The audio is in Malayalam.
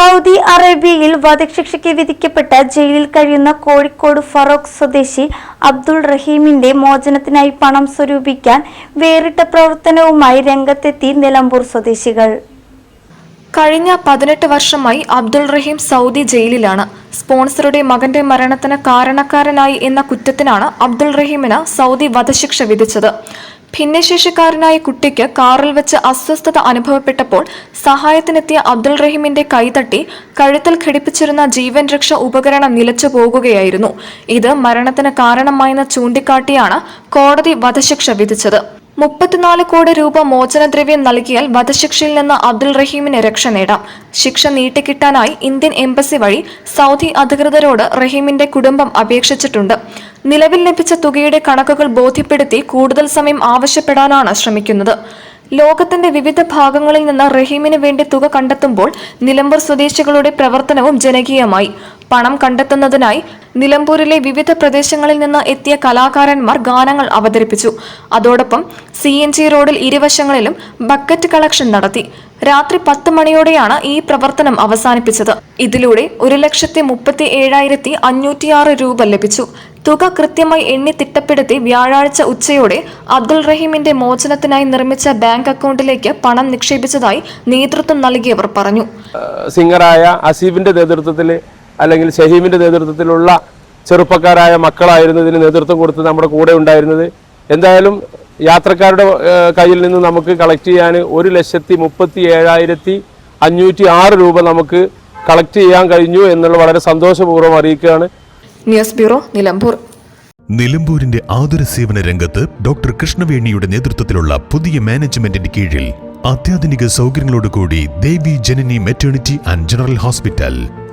സൗദി അറേബ്യയിൽ വധശിക്ഷയ്ക്ക് വിധിക്കപ്പെട്ട ജയിലിൽ കഴിയുന്ന കോഴിക്കോട് ഫറോക്ക് സ്വദേശി അബ്ദുൾ റഹീമിന്റെ മോചനത്തിനായി പണം സ്വരൂപിക്കാൻ വേറിട്ട പ്രവർത്തനവുമായി രംഗത്തെത്തി നിലമ്പൂർ സ്വദേശികൾ. കഴിഞ്ഞ പതിനെട്ട് വർഷമായി അബ്ദുൾ റഹീം സൗദി ജയിലിലാണ്. സ്പോൺസറുടെ മകന്റെ മരണത്തിന് കാരണക്കാരനായി എന്ന കുറ്റത്തിനാണ് അബ്ദുൾ റഹീമിന് സൗദി വധശിക്ഷ വിധിച്ചത്. ഭിന്നശേഷിക്കാരനായ കുട്ടിക്ക് കാറിൽ വെച്ച് അസ്വസ്ഥത അനുഭവപ്പെട്ടപ്പോൾ സഹായത്തിനെത്തിയ അബ്ദുൾ റഹീമിന്റെ കൈതട്ടി കഴുത്തിൽ ഘടിപ്പിച്ചിരുന്ന ജീവൻ രക്ഷ ഉപകരണം നിലച്ചു പോകുകയായിരുന്നു. ഇത് മരണത്തിന് കാരണമായെന്ന് ചൂണ്ടിക്കാട്ടിയാണ് കോടതി വധശിക്ഷ വിധിച്ചത്. മുപ്പത്തിനാല് കോടി രൂപ മോചനദ്രവ്യം നൽകിയാൽ വധശിക്ഷയിൽ നിന്ന് അബ്ദുൾ റഹീമിന് രക്ഷ നേടാം. ശിക്ഷ നീട്ടിക്കിട്ടാനായി ഇന്ത്യൻ എംബസി വഴി സൗദി അധികൃതരോട് റഹീമിന്റെ കുടുംബം അപേക്ഷിച്ചിട്ടുണ്ട്. നിലവിൽ ലഭിച്ച തുകയുടെ കണക്കുകൾ ബോധ്യപ്പെടുത്തി കൂടുതൽ സമയം ആവശ്യപ്പെടാനാണ് ശ്രമിക്കുന്നത്. ലോകത്തിന്റെ വിവിധ ഭാഗങ്ങളിൽ നിന്ന് റഹീമിന് വേണ്ടി തുക കണ്ടെത്തുമ്പോൾ നിലമ്പൂർ സ്വദേശികളുടെ പ്രവർത്തനവും ജനകീയമായി. പണം കണ്ടെത്തുന്നതിനായി നിലമ്പൂരിലെ വിവിധ പ്രദേശങ്ങളിൽ നിന്ന് എത്തിയ കലാകാരന്മാർ ഗാനങ്ങൾ അവതരിപ്പിച്ചു. അതോടൊപ്പം സി എൻ ജി റോഡിൽ ഇരുവശങ്ങളിലും ബക്കറ്റ് കളക്ഷൻ നടത്തി. രാത്രി പത്ത് മണിയോടെയാണ് ഈ പ്രവർത്തനം അവസാനിപ്പിച്ചത്. ഇതിലൂടെ ഒരു ലക്ഷത്തി മുപ്പത്തി ഏഴായിരത്തി അഞ്ഞൂറ്റിയാറ് രൂപ ലഭിച്ചു. തുക കൃത്യമായി എണ്ണി തിട്ടപ്പെടുത്തി വ്യാഴാഴ്ച ഉച്ചയോടെ അബ്ദുൾ റഹീമിന്റെ മോചനത്തിനായി നിർമ്മിച്ച ബാങ്ക് അക്കൗണ്ടിലേക്ക് പണം നിക്ഷേപിച്ചതായി നേതൃത്വം നൽകിയവർ പറഞ്ഞു. സിംഗറായ അസീഫിന്റെ നേതൃത്വത്തിൽ അല്ലെങ്കിൽ ഷഹീമിന്റെ നേതൃത്വത്തിലുള്ള ചെറുപ്പക്കാരായ മക്കളായിരുന്നു ഇതിന് നേതൃത്വം കൊടുത്ത് നമ്മുടെ കൂടെ ഉണ്ടായിരുന്നത്. എന്തായാലും യാത്രക്കാരുടെ കയ്യിൽ നിന്ന് നമുക്ക് കളക്ട് ചെയ്യാൻ ഒരു ലക്ഷത്തി മുപ്പത്തി ഏഴായിരത്തി അഞ്ഞൂറ്റി ആറ് രൂപ നമുക്ക് കളക്ട് ചെയ്യാൻ കഴിഞ്ഞു എന്നുള്ള വളരെ സന്തോഷപൂർവം അറിയിക്കുകയാണ്. News bureau Nilambur. നിലമ്പൂരിന്റെ ആതുര സേവന രംഗത്ത് ഡോക്ടർ കൃഷ്ണവേണിയുടെ നേതൃത്വത്തിലുള്ള പുതിയ മാനേജ്മെന്റിന്റെ കീഴിൽ അത്യാധുനിക സൗകര്യങ്ങളോടുകൂടി Devi Janani maternity and general hospital.